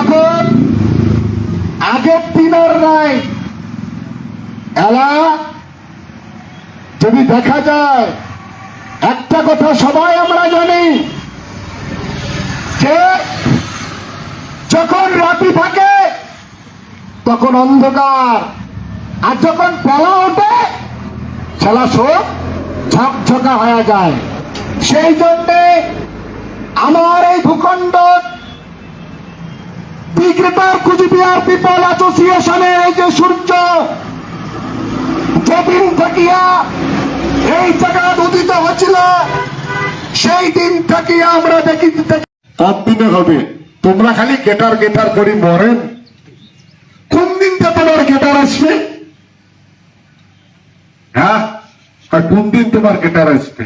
এখন আগের দিনের নাই। এলা, যদি দেখা যায়, একটা কথা সবাই আমরা জানি, যে যখন রাতি থাকে, তখন অন্ধকার। আর যখন বেলা ওঠে, খেলা সব ঝকঝকা হয়ে যায়। সেই জন্যে আমার এই ভূখণ্ড বিক্রেতার কুচবিহার পিপল অ্যাসোসিয়েশনের এই যে সূর্য যেদিন থাকিয়া এই জায়গা উদিত হচ্ছিল সেই দিন থাকিয়া আমরা দেখি কত দিনে হবে। তোমরা খালি গেটার গেটার করি মরেন। কোন দিনটা তোমার গেটার আসবে? হ্যাঁ? আর কোন দিন তোমার গেটার আসবে?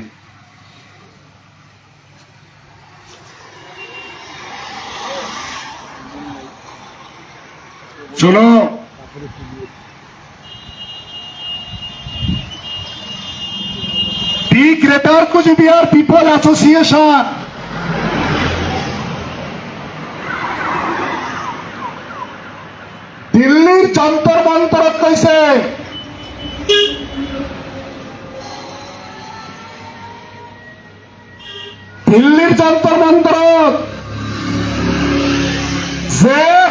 শোনো the Greater Cooch Behar People Association দিল্লির যন্তর মন্তর কইছে। দিল্লির যন্তর মন্তর। যে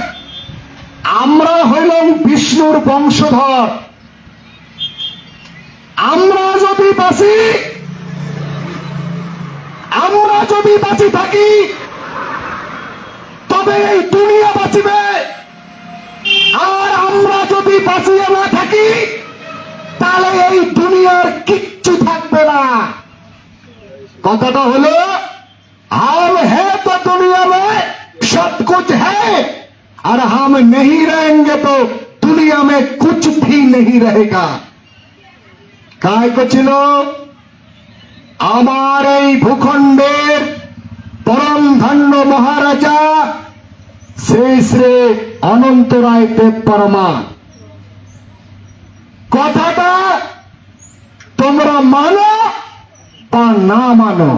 আমরা হইলাম বিষ্ণুর বংশধর। আমরা যদি বাঁচি, আমরা যদি বাঁচি থাকি, তবে এই দুনিয়া বাঁচিবে। আর আমরা যদি বাঁচিয়ে না থাকি, তাহলে এই দুনিয়ার কিচ্ছু থাকবে না। কথাটা হলো আর হ্যাঁ তো দুনিয়া সব কুছ হ্যাঁ। और हम नहीं रहेंगे तो दुनिया में कुछ भी नहीं रहेगा কায় ছিল আমার এই ভূখণ্ডের পরম ধন্য মহারাজা শ্রী শ্রী অনন্ত রায় দেব পরমা কথাটা তোমরা মানো বা না মানো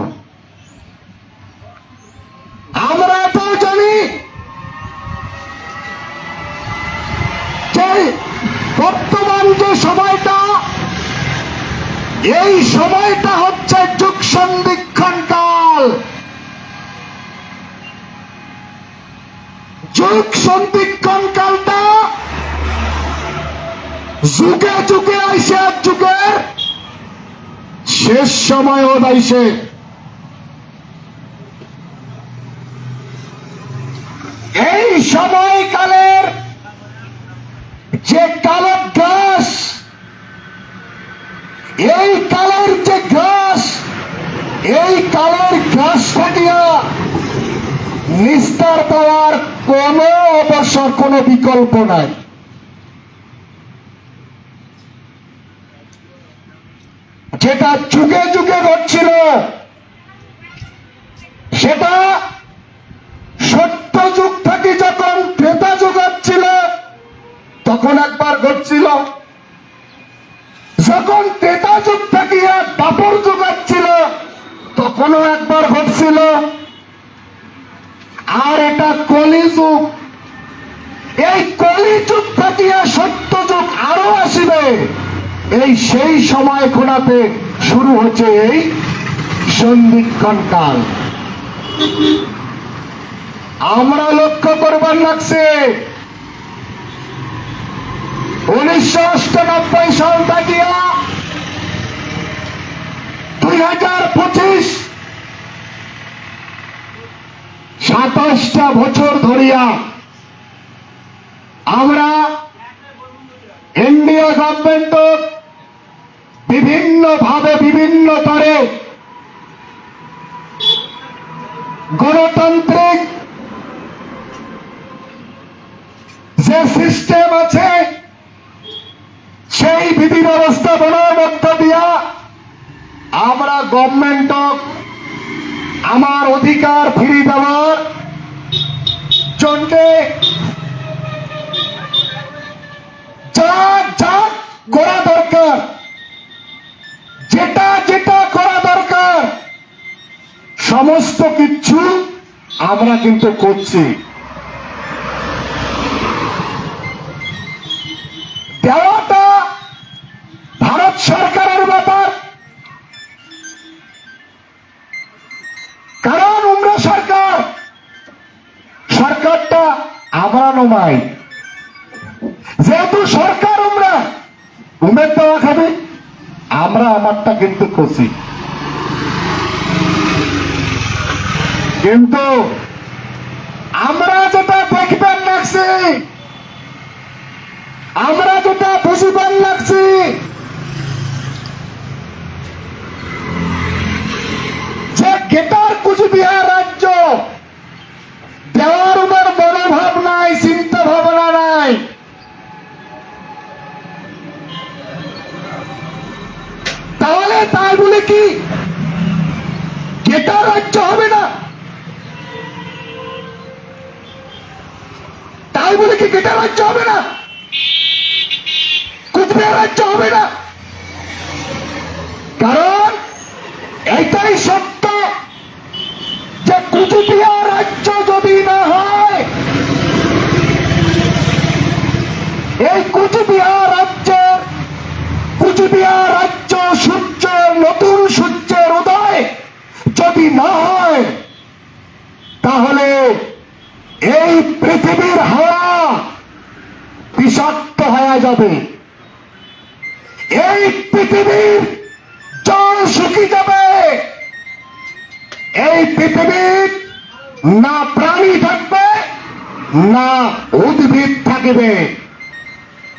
আমরা বর্তমান যে সময়টা, এই সময়টা হচ্ছে যুগ সন্ধিক্ষণ কাল। যুগ সন্ধিক্ষণ কালটা যুগে যুগে আইসে এক যুগের শেষ সময় ও আইসে এই সময়কালের যে কালো গ্রাস এই কালের যে ঘাস কালের ঘাস ফাটিয়া নিস্তার পাওয়ার কোন অবসর, কোন বিকল্প নাই। যেটা যুগে যুগে ঘটছিল, সেটা সত্য যুগ থেকে যখন ক্রেতা যুগ হচ্ছিল, তখন একবার ঘটছিল। ঘটছিল আর এটা কলি যুগ। এই কলি যুগ থাকিয়া সত্য যুগ আরও আসিবে। এই সেই সময় ঘোড়াতে শুরু হচ্ছে এই সন্ধিক্ষণ কাল। আমরা লক্ষ্য করবার লাগছে, উনিশশো অষ্টানব্বই সাল থাকিয়া দুই হাজার পঁচিশ সাতাশটা বছর ধরিয়া আমরা ইন্ডিয়া গভর্নমেন্ট বিভিন্ন ভাবে বিভিন্ন তরে গণতান্ত্রিক যে সিস্টেম আছে, সেই বিধি ব্যবস্থা বলার মধ্য দিয়া আমরা গভর্নমেন্ট আমার অধিকার ফিরে দেওয়ার জন্য করা দরকার। যেটা যেটা করা দরকার, সমস্ত কিছু আমরা কিন্তু করছি। দেওয়াটা ভারত সরকারের আমরা নমাই যেহেতু সরকার উমরা উমের দেওয়া খাবে, আমরা আমারটা কিন্তু খুশি। কিন্তু আমরা যেটা দেখবেন লাগছি, আমরা যেটা বুঝিবেন লাগছি, যে গেটার কুচবিহার বলে কি? গেটার রাজ্য হবে না। তাই বলে কি গেটার রাজ্য হবে না? কুচবিহার রাজ্য হবে না। কারণ এটাই সত্য যে কুচবিহার রাজ্য যদি না হয়, এই কুচবিহার রাজ্যের কুচবিহার রাজ্য সূর্যের নতুন সূর্যের উদয় যদি না হয়, তাহলে এই পৃথিবীর হাওয়া বিষাক্ত হয়ে যাবে। এই পৃথিবীর জল শুকিয়ে যাবে। এই পৃথিবীর না প্রাণী থাকবে, না উদ্ভিদ থাকবে।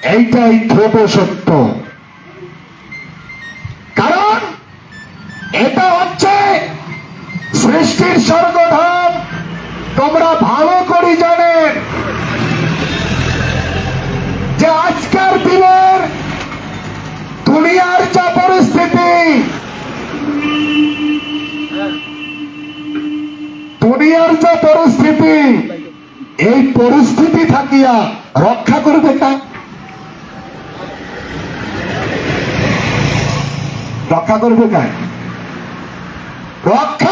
এইটাই ধ্রুব সত্য। কারণ এটা হচ্ছে সৃষ্টির স্বর্গধাম। তোমরা ভালো করে জানেন যে আজকের দিনের দুনিয়ার যা পরিস্থিতি, দুনিয়ার যা পরিস্থিতি, এই পরিস্থিতি থাকিয়া রক্ষা করবে কা? রক্ষা করবে কায় রক্ষা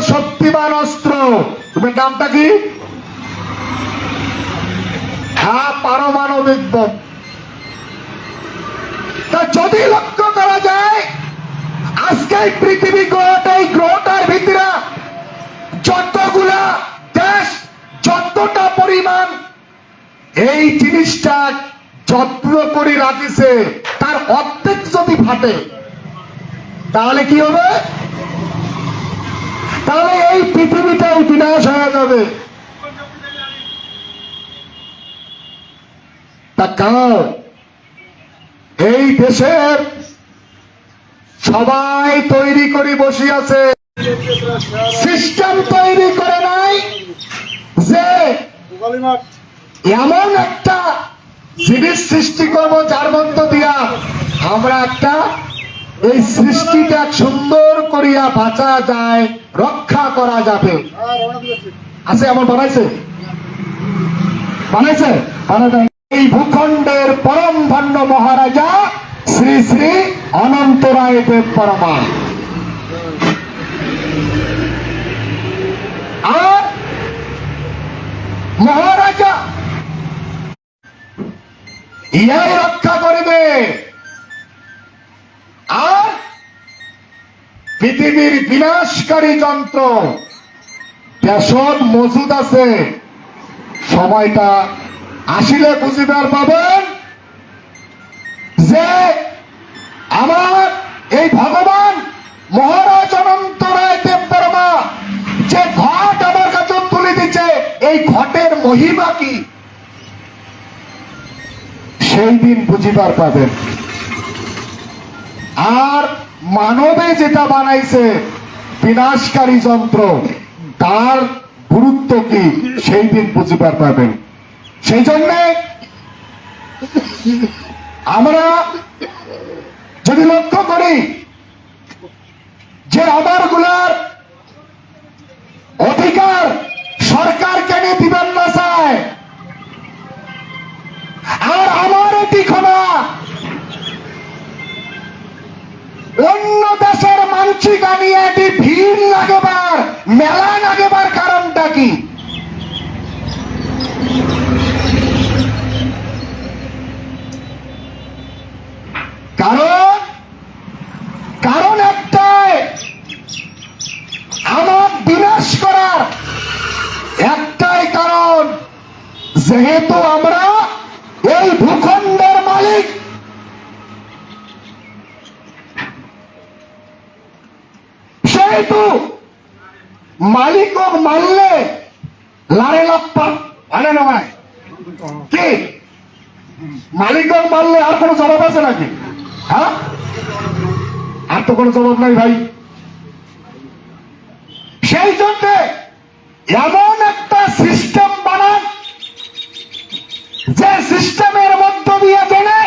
সর্বশক্তিমান অস্ত্র। তুমি নামটা কি? হ্যাঁ পারমাণবিক বোম। তা যদি লক্ষ্য করা যায় আজকে পৃথিবী গ্রহটা এই গ্রহটার ভিতরে যতগুলা দেশ, যতটা পরিমাণ এই জিনিসটা যত্ন করে রাখিছে, তার অর্ধেক যদি ফাটে, তাহলে কি হবে? তাহলে এই পৃথিবীটাও বিনাশ হয়ে যাবে। তা কার? এই দেশের সবাই তৈরি করে বসে আছে। সিস্টেম তৈরি করে নাই যে এমন একটা জিনিস সৃষ্টি করব যার মধ্য দিয়া আমরা একটা এই সৃষ্টিটা সুন্দর করিয়া বাঁচা যায়, রক্ষা করা যাবে। আছে এমন বানাইছে? বানাইছে? এই ভূখণ্ডের পরম ভণ্ড মহারাজা শ্রী শ্রী অনন্ত রায় দেব পরমা আর মহারাজা, ইয়াই রক্ষা করিবে। আর পৃথিবীর বিনাশকারী যন্ত্র পেশন মজুদ আছে। সময়টা আসিলে বুঝিবার পাবেন যে আমার এই ভগবান মহারাজ অনন্ত রায় দেব বর্মা, যে ঘট আমার কাছে তুলে দিচ্ছে এই ঘটের মহিমা কি? সেই দিন বুঝিবার পাবেন। আর মানবে যেটা বানাইছে বিনাশকারী যন্ত্র, তার গুরুত্ব কি সেই দিন বুঝিবার পাবেন সেই জন্যে আমরা যদি লক্ষ্য করি এটি ভিড় লাগেবার মেলা সেহেতু মালিক মানলে লারে লাপ্পা। মানে নয় কি? মালিক মানলে আর কোনো জবাব আছে নাকি? হ্যাঁ? আর তো কোনো জবাব নাই ভাই। সেই জন্য এমন একটা সিস্টেম বানান যে সিস্টেমের মধ্য দিয়ে জেনে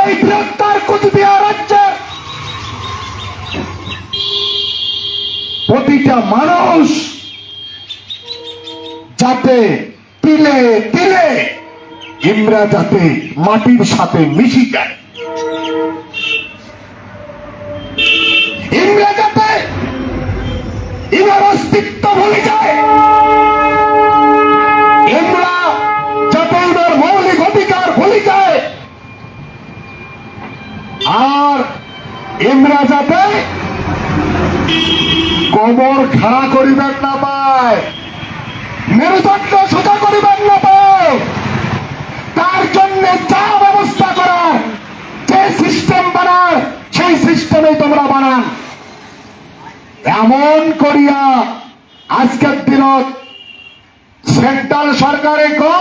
এই বৃহত্তর কুচবিহার রাজ্যের প্রতিটা মানুষ যাতে তিলে তিলে, ইমরা যাতে মাটির সাথে মিশি যায়। ইমরা যাতে ইমার অস্তিত্ব ভুলে যায়। ইমরা যাতে ইমার মৌলিক অধিকার ভুলে যায়। আর ইমরা যাতে কোমর খাড়া করিবেন না পায় মেরুদণ্ড সোজা করিবেন না পায় তার জন্য যা ব্যবস্থা করার, যে সিস্টেম বানার, সেই সিস্টেমে তোমরা বানান। এমন করিয়া আজকের দিনত সেন্ট্রাল সরকারে কো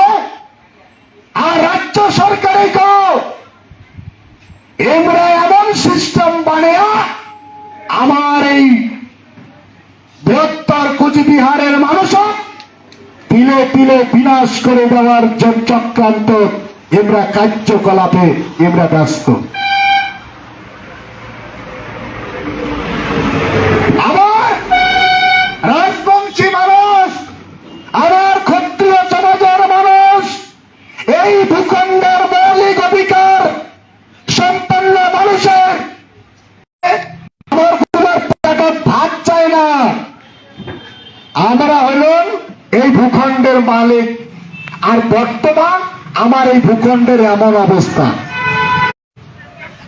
আর রাজ্য সরকারে কো এমরা এমন সিস্টেম বানিয়া আমার এই বৃহত্তর কুচবিহারের মানুষ তিলে বিনাশ করে দেওয়ার চক্রান্ত এমরা কার্যকলাপে এমরা ব্যস্ত আমার রাজবংশী মানুষ আমার ক্ষত্রিয় সমাজের মানুষ এই ভূখণ্ডের মৌলিক অধিকার সম্পন্ন মানুষের আমার কোনো টাকা ভাগ চাই না আমরা হইলাম এই ভূখণ্ডের মালিক আর বর্তমান আমার এই ভূখণ্ডের এমন অবস্থা।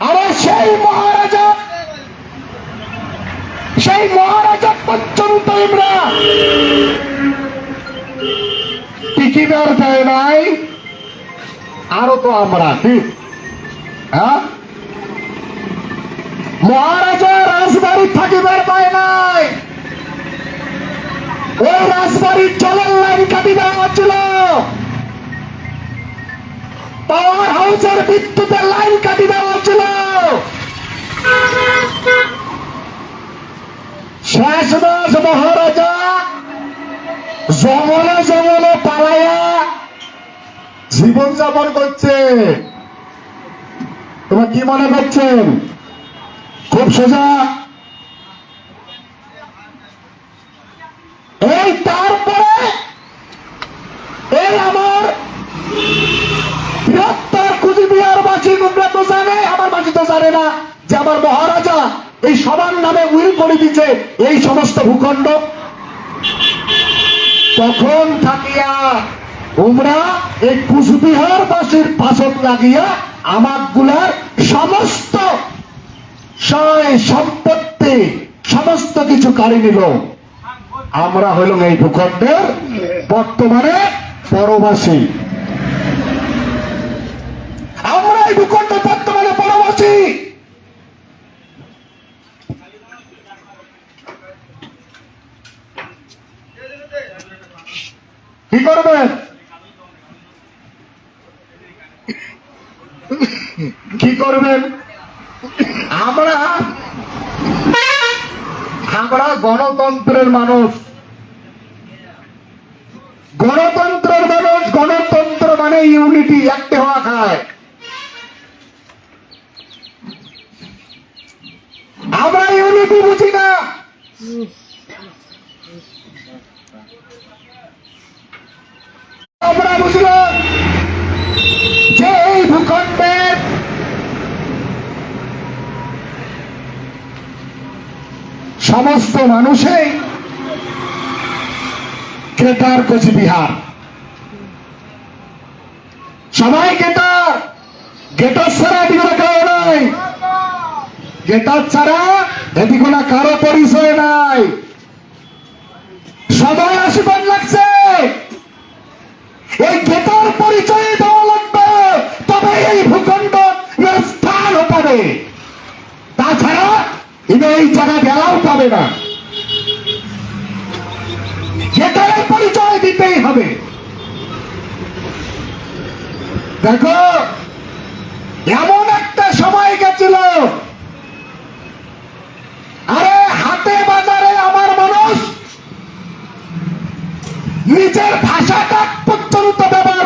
আরে সেই মহারাজা সেই মহারাজা পর্যন্ত আমরা টিকিদার দেয় নাই, আরও তো আমরা ঠিক হ্যাঁ? মহারাজা রাজবাড়ি থাকিবার পায় নাই। ওই রাজবাড়ির জলের লাইন কাটি দেওয়া পাওয়ার হাউসের বিদ্যুতের লাইন কাটি দেওয়া হচ্ছিল। শেষদাস মহারাজা জমলে জমলে পালাইয়া জীবন যাপন করছে। তোমার কি মনে করছেন? খুব সোজা। এই তারপরে এই আমার বৃহত্তর কুচবিহার বাসী তোমরা তো জানে আমার বাসী তো জানে না, যে আমার মহারাজা এই সবার নামে উইল করে দিচ্ছে এই সমস্ত ভূখণ্ড। তখন থাকিয়া তোমরা এই কুচবিহার বাসীর পাশত লাগিয়া আমারগুলার সমস্ত সম্পত্তি, সমস্ত কিছু কাড়ি নিল। আমরা হইলাম এই ভূখণ্ডের বর্তমানে পরবাসী। আমরা এই ভূখণ্ডের বর্তমানে পরবাসী কি করবেন? কি করবেন? আমরা আমরা গণতন্ত্রের মানুষ। গণতন্ত্রের মানুষ, গণতন্ত্র মানে ইউনিটি, একটে হওয়া খায়। আমরা ইউনিটি বুঝি না। আমরা বুঝলাম যে এই ভূখণ্ডের সমস্ত মানুষই ক্রেতার কোচবিহার সবাই গেটার গেটার এদিকে কেউ নাই। গেটার ছাড়া এদিকে না কারও পরিচয় নাই। সবাই আশীর্বাদ লাগছে। এই গেটার পরিচয় দেওয়া লাগবে। তবে এই ভূখণ্ড স্থান পাবে। তাছাড়া ইনি এই জায়গা গেলাও পাবে না। গেটারের পরিচয় দিতেই হবে। দেখো, এমন একটা সময় গেছিল আরে হাতে বাজারে আমার মানুষ নিজের ভাষাটা পর্যন্ত ব্যবহার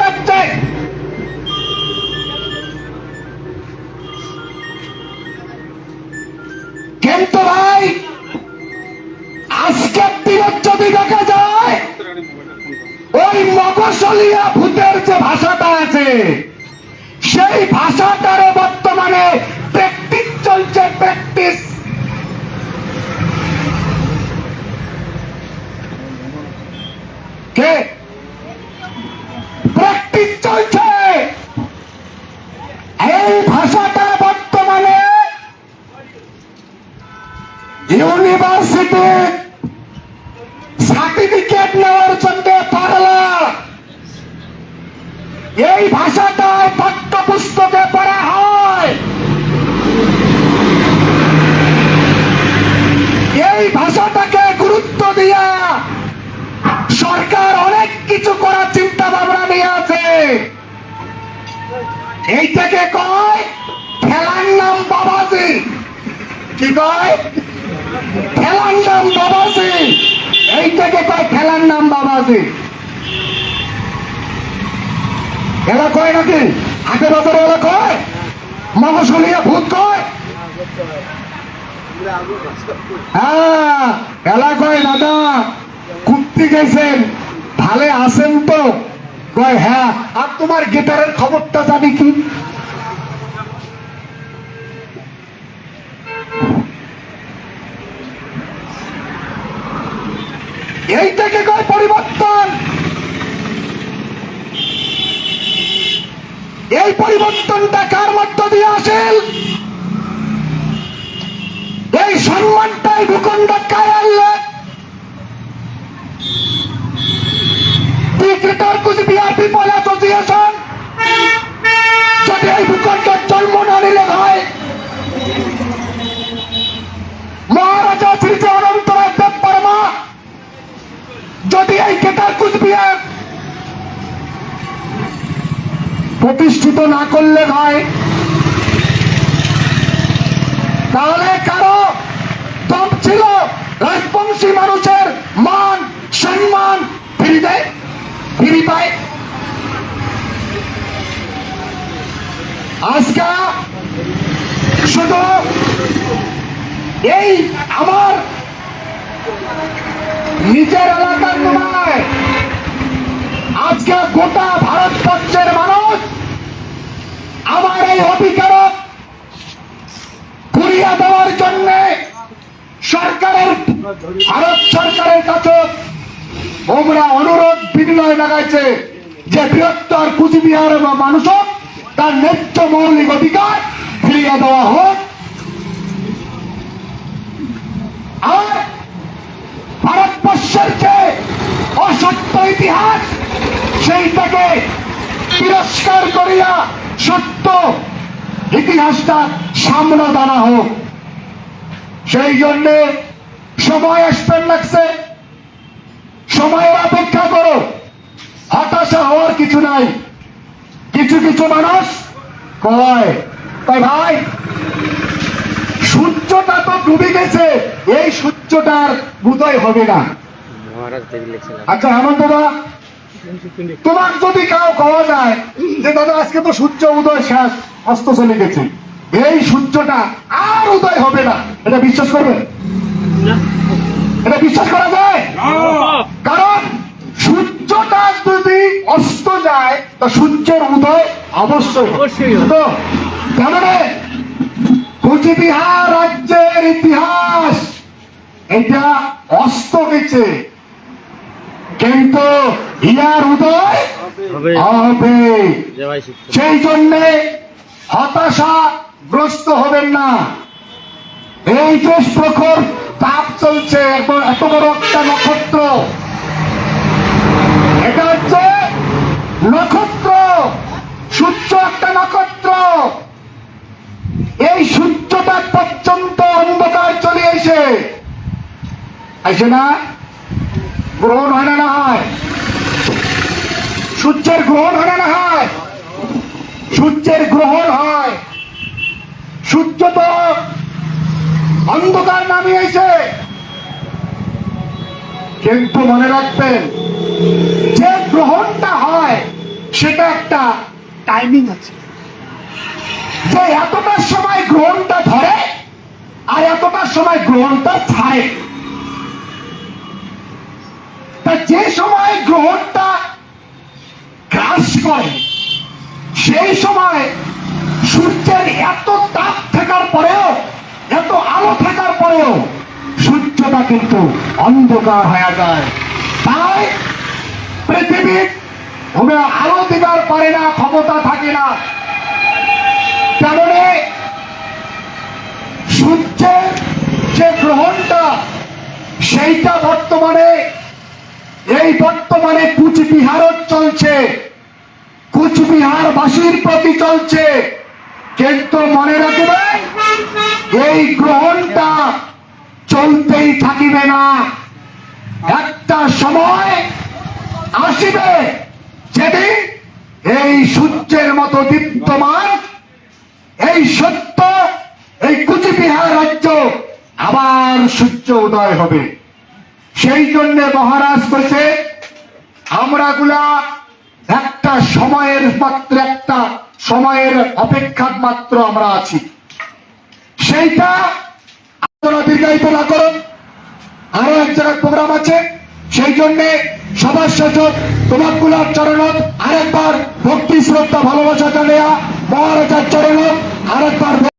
এই ভাষাটা পাঠ্যপুস্তকে পড়া হয়। এই ভাষাটাকে গুরুত্ব দিয়া সরকার অনেক কিছু করার চিন্তা ভাবনা নিয়ে আছে। এইটাকে কয় খেলার নাম বাবাজি। কি কয়? খেলার নাম বাবাজি। এইটাকে কয় খেলার নাম বাবাজি। এলা কয় নাকি? হাতে বাজারে এলা কয়? মগশলিয়া ভূত কয়? হ্যাঁ এলা কয়, দাদা, কুত্তি গেছেন ভালে আছেন তো। কয় হ্যাঁ আর তোমার গিটারের খবরটা জানি কি? এইটাকে কয় পরিবর্তন? এই পরিবর্তনটা কার মধ্য দিয়ে আসেন। এই সম্মানটাই ভূখণ্ড কায় আনলেন ক্রিকেটার কুচবিহার পিপল অ্যাসোসিয়েশন যদি এই ভূখণ্ডের জন্ম না কুচবিহার প্রতিষ্ঠিত না করলে হয় তাহলে কারও দম ছিল? রাজবংশী মানুষের মান, সম্মান ফিরে দেয় ফিরে পায়। আজকে শুধু এই আমার নিজের এলাকার নয় আজকে গোটা ভারতবর্ষের মানুষ আমার এই অধিকারক ঘুরিয়ে দেওয়ার জন্য সরকারের, ভারত সরকারের কাছে আমরা অনুরোধ বিনিময় লাগাইছে যে বৃহত্তর কুচবিহার বা মানুষ তার ন্যায্য মৌলিক অধিকার ফিরিয়ে দেওয়া হোক। আর ভারতবর্ষের যে অসত্য ইতিহাস সেইটাকে বিচার করিয়া সত্য ইতিহাসটা সামনে দাঁড়া হোক। সেই জন্যে সময় আসবেন লাগছে। সময়ের অপেক্ষা করো। হতাশা হওয়ার কিছু নাই। কিছু কিছু মানুষ কয় কয় ভাই সূর্যটা তো ডুবে গেছে। এই সূর্যটার উদয় হবে না। আচ্ছা হেমন্ত তোমার যদি কাউ পাওয়া যায় যে দাদা আজকে তো সূর্য উদয় শেষ অস্ত চলে গেছে। এই সূর্যটা আর উদয় হবে না। এটা বিশ্বাস করবে? এটা বিশ্বাস করা যায়? কারণ সূর্যটা যদি অস্ত যায় তা সূর্যের উদয় অবশ্যই। তো তার মানে কুচবিহার রাজ্যের ইতিহাস এটা অস্ত গেছে। কিন্তু ইহার উদয় হবে। সেই জন্যে হতাশাগ্রস্ত হবেন না। এই যে প্রখর তাপ চলছে এত- এত বড় একটা নক্ষত্র। এটা হচ্ছে নক্ষত্র সূর্য একটা নক্ষত্র। এই সূর্যটা পর্যন্ত অন্ধকার চলে এসে। আসে না? গ্রহণ হয় না না হয়। সূর্যের গ্রহণ হয় না না হয়। সূর্যের গ্রহণ হয়। সূর্য তো অন্ধকার নামিয়েছে। কিন্তু মনে রাখবেন, যে গ্রহণটা হয়, সেটা একটা টাইমিং আছে। যে এতটার সময় গ্রহণটা ধরে, আর এতটার সময় গ্রহণটা ছাড়ে। তা যে সময় গ্রহণটা গ্রাস করে, সেই সময় সূর্যের এত তাপ থাকার পরেও, এত আলো থাকার পরেও সূর্যটা কিন্তু অন্ধকার হয়ে যায়। তাই পৃথিবীর ওরা আলো দিবার পারে না, ক্ষমতা থাকে না। তেমনি সূর্যের যে গ্রহণটা, সেইটা বর্তমানে এই বর্তমানে কুচবিহারও চলছে। কুচবিহার বাসীর প্রতি চলছে। কিন্তু মনে রাখবেন এই গ্রহণটা চলতেই থাকিবে না। একটা সময় আসিবে যেদিন এই সূর্যের মতো দীপ্তমান, এই সত্য, এই কুচবিহার রাজ্য আবার সূর্য উদয় হবে। সেই জন্য মহারাজ বলছে আমরা গুলা একটা সময়ের মাত্র, একটা সময়ের অপেক্ষা মাত্র আমরা আছি। সেইটা আপনারা দীর্ঘায়িত না করুন। আরও এক জায়গায় প্রোগ্রাম আছে। সেই জন্যে সবার সচক তোমারগুলার চরণত আরেকবার ভক্তি শ্রদ্ধা ভালোবাসা জানিয়া মহারাজার চরণত আরেকবার